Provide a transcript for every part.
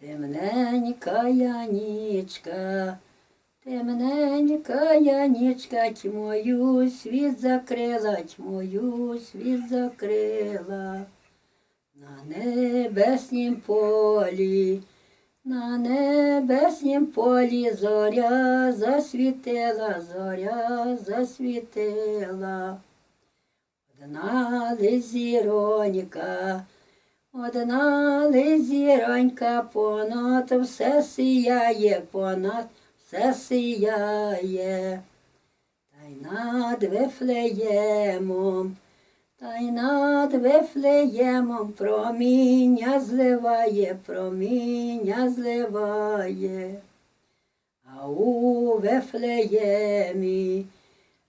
Темненька я нічка, темненька я нічка, тьмою світ закрила, тьмою світ закрила. На небеснім полі, на небеснім полі зоря засвітила, зоря засвітила. Одна лиш зіронька, одна лиш зіронька, понад все сіяє, понад все сіяє. Та й над Вифлеємом, та й над Вифлеємом проміння зливає, проміння зливає. А у Вифлеємі,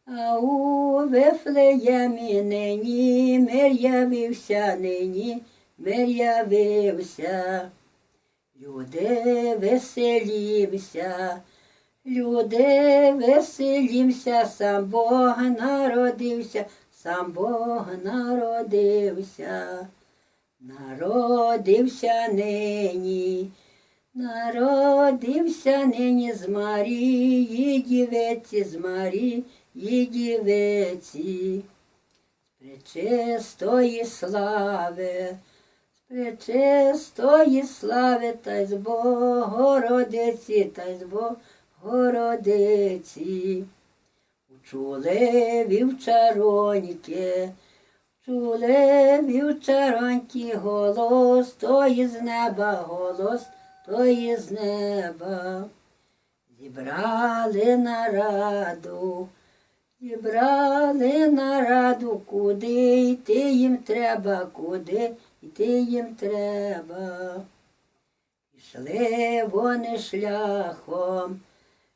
а у Вифлеємі нині мир явився, нині мир явився. Люди веселімся, люди веселімся, сам Бог народився, сам Бог народився, народився нині, народився нині з Марії дівиці, з Марії дівиці, з пречистої слави. Пречистої слави та й з Богородиці, та й з Богородиці. Учули вівчароньки, чули вівчароньки, голос той з неба, голос той з неба. Зібрали нараду, зібрали нараду, куди йти їм треба, куди йти їм треба. Пішли вони шляхом,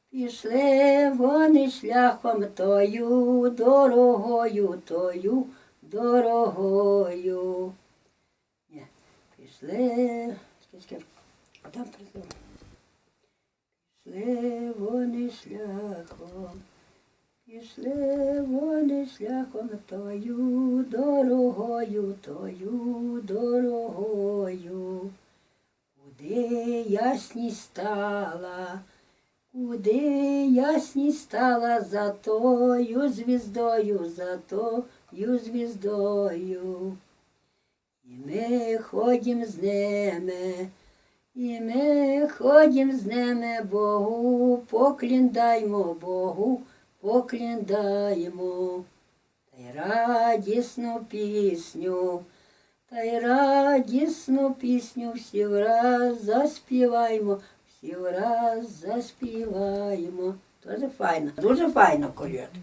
пішли вони шляхом тою дорогою, тою дорогою. Ні, пішли, там прийшли. Пішли вони шляхом, пішли вони шляхом тою дорогою, тою дорогою, куди ясність стала, куди ясність стала за тою звіздою, за тою звіздою. І ми ходім з ними. І ми ходім з ними Богу, покліндаймо Богу, покліндаємо. Та й радісну пісню, та й радісну пісню всі враз заспіваємо, всі враз заспіваємо. Дуже файно, дуже файно колядка.